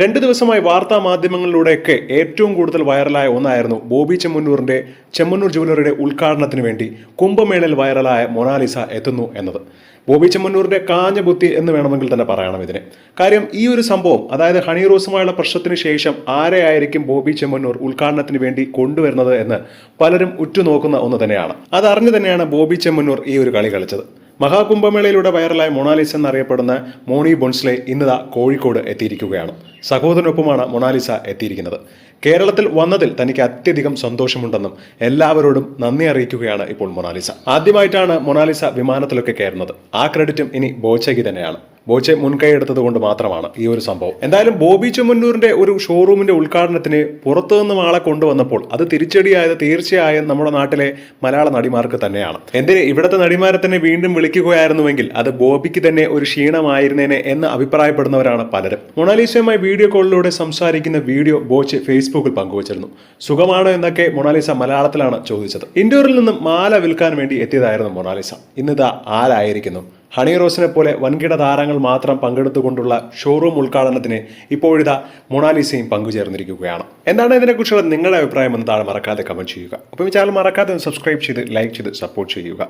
രണ്ട് ദിവസമായി വാർത്താ മാധ്യമങ്ങളിലൂടെയൊക്കെ ഏറ്റവും കൂടുതൽ വൈറലായ ഒന്നായിരുന്നു ബോബി ചെമ്മന്നൂറിന്റെ ചെമ്മന്നൂർ ജുവലറിയുടെ ഉദ്ഘാടനത്തിന് വേണ്ടി കുംഭമേളയിൽ വൈറലായ മൊണാലിസ എത്തുന്നു എന്നത്. ബോബി ചെമ്മന്നൂരിന്റെ കാഞ്ഞ ബുദ്ധി എന്ന് വേണമെങ്കിൽ തന്നെ പറയണം ഇതിനെ. കാര്യം ഈ ഒരു സംഭവം അതായത് ഹണി റോസുമായുള്ള പ്രശ്നത്തിന് ശേഷം ആരെയായിരിക്കും ബോബി ചെമ്മന്നൂർ ഉദ്ഘാടനത്തിന് വേണ്ടി കൊണ്ടുവരുന്നത് എന്ന് പലരും ഉറ്റുനോക്കുന്ന ഒന്ന് തന്നെയാണ്. അതറിഞ്ഞു തന്നെയാണ് ബോബി ചെമ്മന്നൂർ ഈ ഒരു കളി കളിച്ചത്. മഹാകുംഭമേളയിലൂടെ വൈറലായ മൊണാലിസ എന്നറിയപ്പെടുന്ന മോണി ബൊൺസ്ലെ ഇന്നതാ കോഴിക്കോട് എത്തിയിരിക്കുകയാണ്. സഹോദരനൊപ്പമാണ് മൊണാലിസ എത്തിയിരിക്കുന്നത്. കേരളത്തിൽ വന്നതിൽ തനിക്ക് അത്യധികം സന്തോഷമുണ്ടെന്നും എല്ലാവരോടും നന്ദി അറിയിക്കുകയാണ് ഇപ്പോൾ മൊണാലിസ. ആദ്യമായിട്ടാണ് മൊണാലിസ വിമാനത്തിലൊക്കെ കയറുന്നത്. ആ ക്രെഡിറ്റും ഇനി ബോച്ചയ്ക്ക് തന്നെയാണ്. ബോച്ചെ മുൻകൈ എടുത്തത് കൊണ്ട് മാത്രമാണ് ഈ ഒരു സംഭവം. എന്തായാലും ബോബി ചെമ്മന്നൂരിന്റെ ഒരു ഷോറൂമിന്റെ ഉദ്ഘാടനത്തിന് പുറത്തുനിന്നും ആളെ കൊണ്ടുവന്നപ്പോൾ അത് തിരിച്ചടിയായത് തീർച്ചയായും നമ്മുടെ നാട്ടിലെ മലയാള നടിമാർക്ക് തന്നെയാണ്. എന്തിന്? ഇവിടുത്തെ നടിമാരെ തന്നെ വീണ്ടും വിളിക്കുകയായിരുന്നുവെങ്കിൽ അത് ബോബിക്ക് തന്നെ ഒരു ക്ഷീണമായിരുന്നേനെ എന്ന് അഭിപ്രായപ്പെടുന്നവരാണ് പലരും. മൊണാലിസയുമായി വീഡിയോ കോളിലൂടെ സംസാരിക്കുന്ന വീഡിയോ ബോച്ച് ഫേസ്ബുക്കിൽ പങ്കുവച്ചിരുന്നു. സുഖമാണോ എന്നൊക്കെ മൊണാലിസ മലയാളത്തിലാണ് ചോദിച്ചത്. ഇൻഡോറിൽ നിന്നും മാല വിൽക്കാൻ വേണ്ടി എത്തിയതായിരുന്നു മൊണാലിസ. ഇന്നിതാ ആരായിരിക്കുന്നു? ഹണി റോസിനെ പോലെ വൻകിട താരങ്ങൾ മാത്രം പങ്കെടുത്തുകൊണ്ടുള്ള ഷോറൂം ഉദ്ഘാടനത്തിന് ഇപ്പോഴിതാ മൊണാലിസയും പങ്കുചേർന്നിരിക്കുകയാണ്. എന്താണ് ഇതിനെക്കുറിച്ചുള്ള നിങ്ങളുടെ അഭിപ്രായം എന്ന് താഴെ മറക്കാതെ കമന്റ് ചെയ്യുക. അപ്പോൾ ഈ ചാനൽ മറക്കാതെ സബ്സ്ക്രൈബ് ചെയ്ത് ലൈക്ക് ചെയ്ത് സപ്പോർട്ട് ചെയ്യുക.